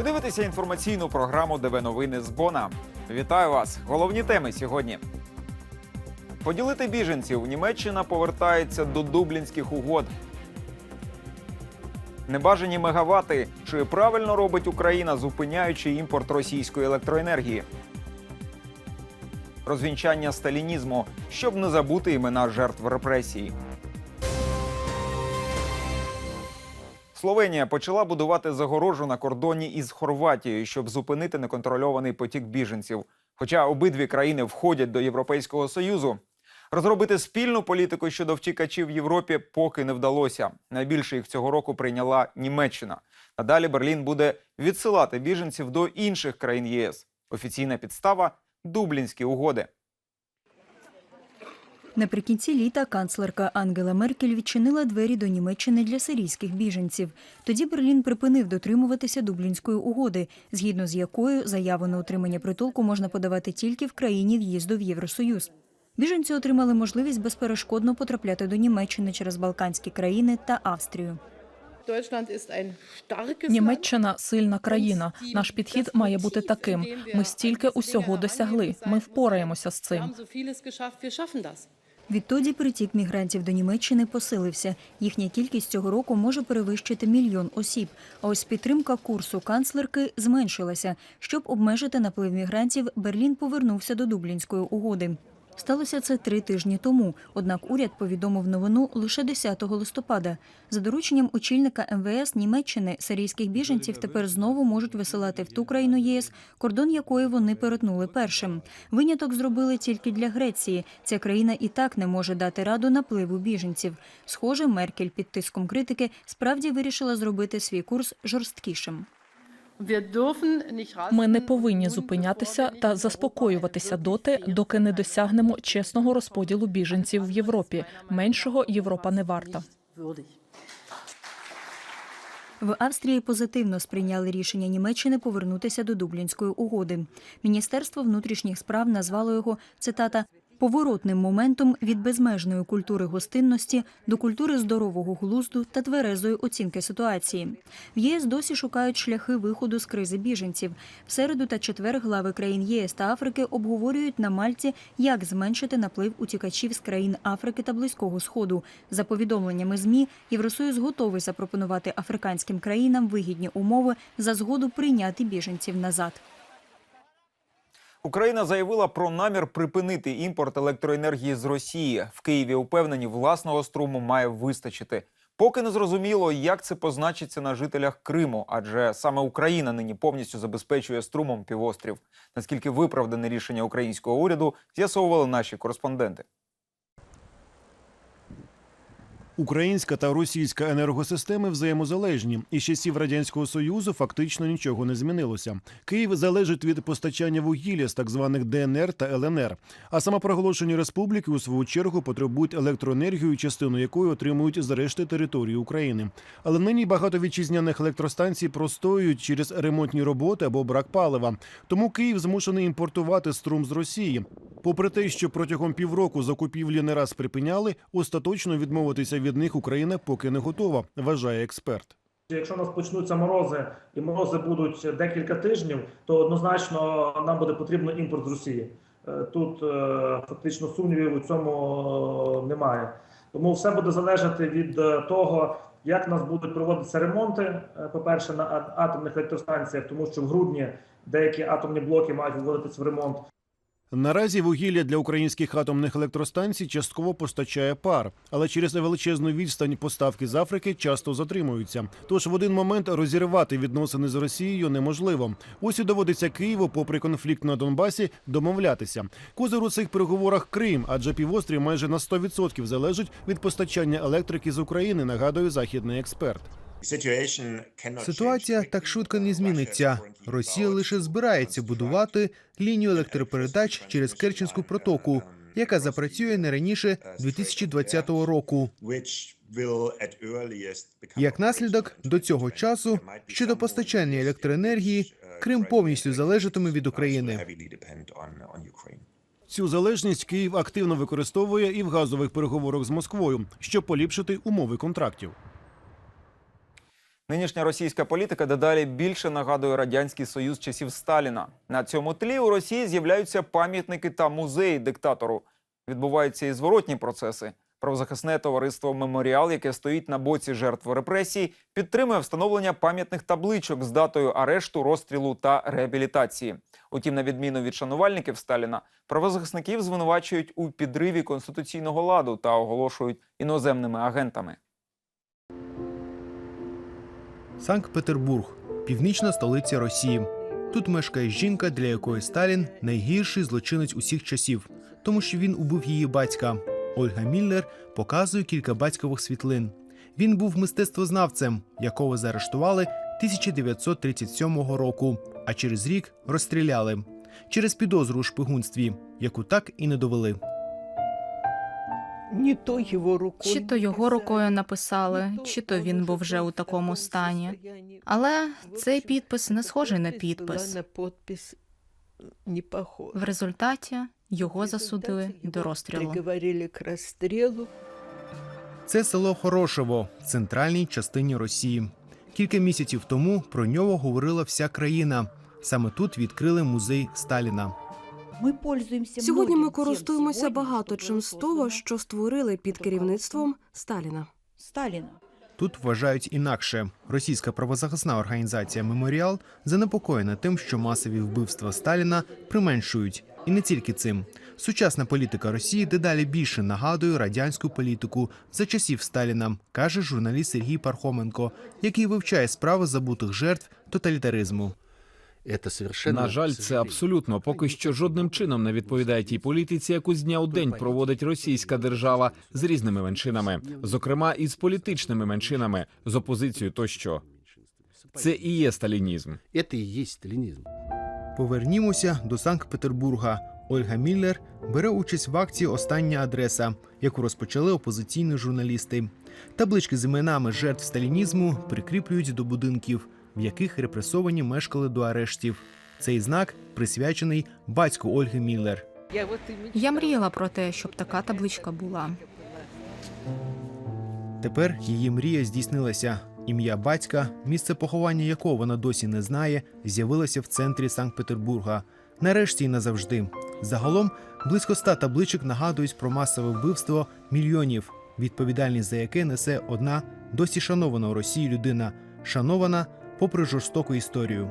Ви дивитеся інформаційну програму ДВ Новини з Бона. Вітаю вас! Головні теми сьогодні. Поділити біженців. Німеччина повертається до дублінських угод. Небажані мегавати. Чи правильно робить Україна, зупиняючи імпорт російської електроенергії? Розвінчання сталінізму, щоб не забути імена жертв репресій. Словенія почала будувати загорожу на кордоні із Хорватією, щоб зупинити неконтрольований потік біженців. Хоча обидві країни входять до Європейського союзу. Розробити спільну політику щодо втікачів в Європі поки не вдалося. Найбільше їх цього року прийняла Німеччина. Надалі Берлін буде відсилати біженців до інших країн ЄС. Офіційна підстава Дублінські угоди. Наприкінці літа канцлерка Ангела Меркель відчинила двері до Німеччини для сирійських біженців. Тоді Берлін припинив дотримуватися Дублінської угоди, згідно з якою заяву на отримання притулку можна подавати тільки в країні в'їзду в Євросоюз. Біженці отримали можливість безперешкодно потрапляти до Німеччини через Балканські країни та Австрію. Німеччина сильна країна. Наш підхід має бути таким. Ми стільки усього досягли. Ми впораємося з цим. Відтоді притік мігрантів до Німеччини посилився. Їхня кількість цього року може перевищити мільйон осіб. А ось підтримка курсу канцлерки зменшилася. Щоб обмежити наплив мігрантів, Берлін повернувся до Дублінської угоди. Сталося це три тижні тому. Однак уряд повідомив новину лише 10 листопада. За дорученням очільника МВС Німеччини сирійських біженців тепер знову можуть висилати в ту країну ЄС, кордон якої вони перетнули першим. Виняток зробили тільки для Греції. Ця країна і так не може дати раду напливу біженців. Схоже, Меркель під тиском критики справді вирішила зробити свій курс жорсткішим. Ми не повинні зупинятися та заспокоюватися доти, доки не досягнемо чесного розподілу біженців в Європі. Меншого Європа не варта. В Австрії позитивно сприйняли рішення Німеччини повернутися до Дублінської угоди. Міністерство внутрішніх справ назвало його цитата. Поворотним моментом від безмежної культури гостинності до культури здорового глузду та тверезої оцінки ситуації. В ЄС досі шукають шляхи виходу з кризи біженців. В середу та четвер глави країн ЄС та Африки обговорюють на Мальті, як зменшити наплив утікачів з країн Африки та Близького Сходу. За повідомленнями ЗМІ, Євросоюз готовий запропонувати африканським країнам вигідні умови за згоду прийняти біженців назад. Україна заявила про намір припинити імпорт електроенергії з Росії. В Києві упевнені, власного струму має вистачити. Поки не зрозуміло, як це позначиться на жителях Криму, адже саме Україна нині повністю забезпечує струмом півострів. Наскільки виправдане рішення українського уряду, з'ясовували наші кореспонденти. Українська та російська енергосистеми взаємозалежні. Із часів радянського союзу фактично нічого не змінилося. Київ залежить від постачання вугілля з так званих ДНР та ЛНР. А самопроголошені республіки у свою чергу потребують електроенергію, частину якої отримують з решти території України. Але нині багато вітчизняних електростанцій простоюють через ремонтні роботи або брак палива. Тому Київ змушений імпортувати струм з Росії. Попри те, що протягом півроку закупівлі не раз припиняли, остаточно відмовитися від них Україна поки не готова, вважає експерт. Якщо у нас почнуться морози і морози будуть декілька тижнів, то однозначно нам буде потрібно імпорт з Росії. Е, Тут е, фактично сумнівів у цьому е, немає. Тому все буде залежати від того, як нас будуть проводитися ремонти. е, По-перше, на атомних електростанціях, тому що в грудні деякі атомні блоки мають вводитися в ремонт. Наразі вугілля для українських атомних електростанцій частково постачає пар, але через величезну відстань поставки з Африки часто затримуються. Тож в один момент розірвати відносини з Росією неможливо. Ось і доводиться Києву, попри конфлікт на Донбасі, домовлятися. Козир у цих переговорах Крим, адже півострів майже на 100% залежить від постачання електрики з України. Нагадує західний експерт. Ситуація так швидко не зміниться. Росія лише збирається будувати лінію електропередач через Керченську протоку, яка запрацює не раніше 2020 року. Як наслідок, до цього часу щодо постачання електроенергії Крим повністю залежатиме від України. Цю залежність Київ активно використовує і в газових переговорах з Москвою, щоб поліпшити умови контрактів. Нинішня російська політика дедалі більше нагадує радянський союз часів Сталіна. На цьому тлі у Росії з'являються пам'ятники та музеї диктатору. Відбуваються і зворотні процеси. Правозахисне товариство Меморіал, яке стоїть на боці жертв репресій, підтримує встановлення пам'ятних табличок з датою арешту, розстрілу та реабілітації. Утім, на відміну від шанувальників Сталіна, правозахисників звинувачують у підриві конституційного ладу та оголошують іноземними агентами. Санкт-Петербург, північна столиця Росії. Тут мешкає жінка, для якої Сталін найгірший злочинець усіх часів, тому що він убив її батька. Ольга Міллер показує кілька батькових світлин. Він був мистецтвознавцем, якого заарештували 1937 року, а через рік розстріляли через підозру у шпигунстві, яку так і не довели. Чи то його рукою написали, чи то він був вже у такому стані. Але цей підпис не схожий на підпис. В результаті його засудили до розстрілу. Це село Хорошево в центральній частині Росії. Кілька місяців тому про нього говорила вся країна. Саме тут відкрили музей Сталіна. Сьогодні ми користуємося багато чим з того, що створили під керівництвом Сталіна. Сталіна. Тут вважають інакше. Російська правозахисна організація Меморіал занепокоєна тим, що масові вбивства Сталіна применшують. І не тільки цим. Сучасна політика Росії дедалі більше нагадує радянську політику за часів Сталіна, каже журналіст Сергій Пархоменко, який вивчає справи забутих жертв тоталітаризму. На жаль, це абсолютно поки що жодним чином не відповідає тій політиці, яку з дня у день проводить російська держава з різними меншинами, зокрема і з політичними меншинами, з опозицією тощо. Це і є сталінізм. Это и есть сталинизм. Повернімося до Санкт-Петербурга. Ольга Міллер бере участь в акції Остання адреса, яку розпочали опозиційні журналісти. Таблички з іменами жертв сталінізму прикріплюють до будинків, в яких репресовані мешкали до арештів. Цей знак присвячений батьку Ольги Міллер. Я, мріяла про те, щоб така табличка була. Тепер її мрія здійснилася. Ім'я батька, місце поховання якого вона досі не знає, з'явилося в центрі Санкт-Петербурга. Нарешті й назавжди. Загалом близько ста табличок нагадують про масове вбивство мільйонів, відповідальність за яке несе одна досі шанована у Росії людина, шанована попри жорстоку історію.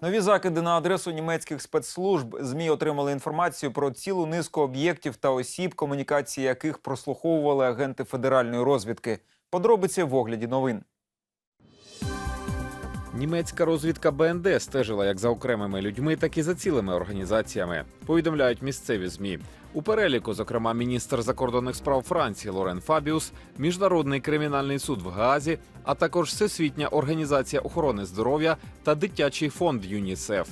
Нові закиди на адресу німецьких спецслужб змі отримали інформацію про цілу низку об'єктів та осіб, комунікації яких прослуховували агенти федеральної розвідки. Подробиці в огляді новин. Німецька розвідка БНД стежила як за окремими людьми, так і за цілими організаціями. Повідомляють місцеві змі. У переліку, зокрема, міністр закордонних справ Франції Лорен Фабіус, міжнародний кримінальний суд в Гаазі, а також Всесвітня організація охорони здоров'я та дитячий фонд ЮНІСЕФ.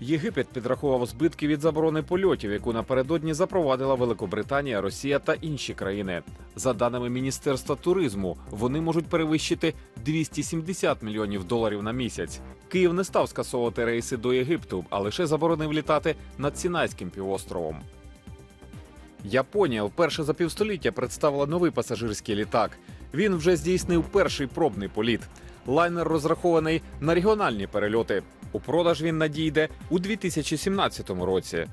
Єгипет підрахував збитки від заборони польотів, яку напередодні запровадила Великобританія, Росія та інші країни. За даними Міністерства туризму, вони можуть перевищити 270 мільйонів доларів на місяць. Київ не став скасовувати рейси до Єгипту, а лише заборонив літати над Сінайським півостровом. Японія вперше за півстоліття представила новий пасажирський літак. Він вже здійснив перший пробний політ. Лайнер розрахований на регіональні перельоти. У продаж він надійде у 2017 році.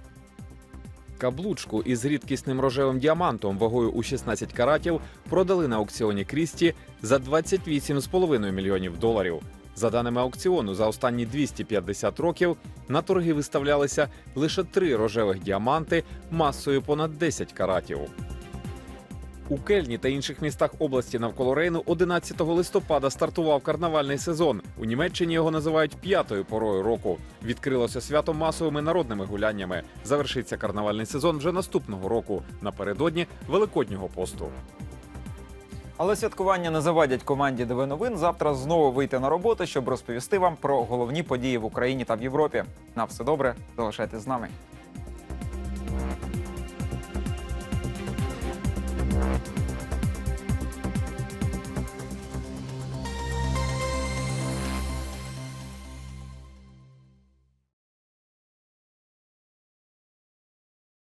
Каблучку із рідкісним рожевим діамантом вагою у 16 каратів продали на аукціоні Крісті за 28,5 мільйонів доларів. За даними аукціону, за останні 250 років на торги виставлялися лише три рожевих діаманти масою понад 10 каратів. У Кельні та інших містах області навколо Рейну 11 листопада стартував карнавальний сезон. У Німеччині його називають п'ятою порою року. Відкрилося свято масовими народними гуляннями. Завершиться карнавальний сезон вже наступного року, напередодні Великоднього посту. Але святкування не завадять команді ДВ новин завтра знову вийти на роботу, щоб розповісти вам про головні події в Україні та в Європі. На все добре, залишайтесь з нами.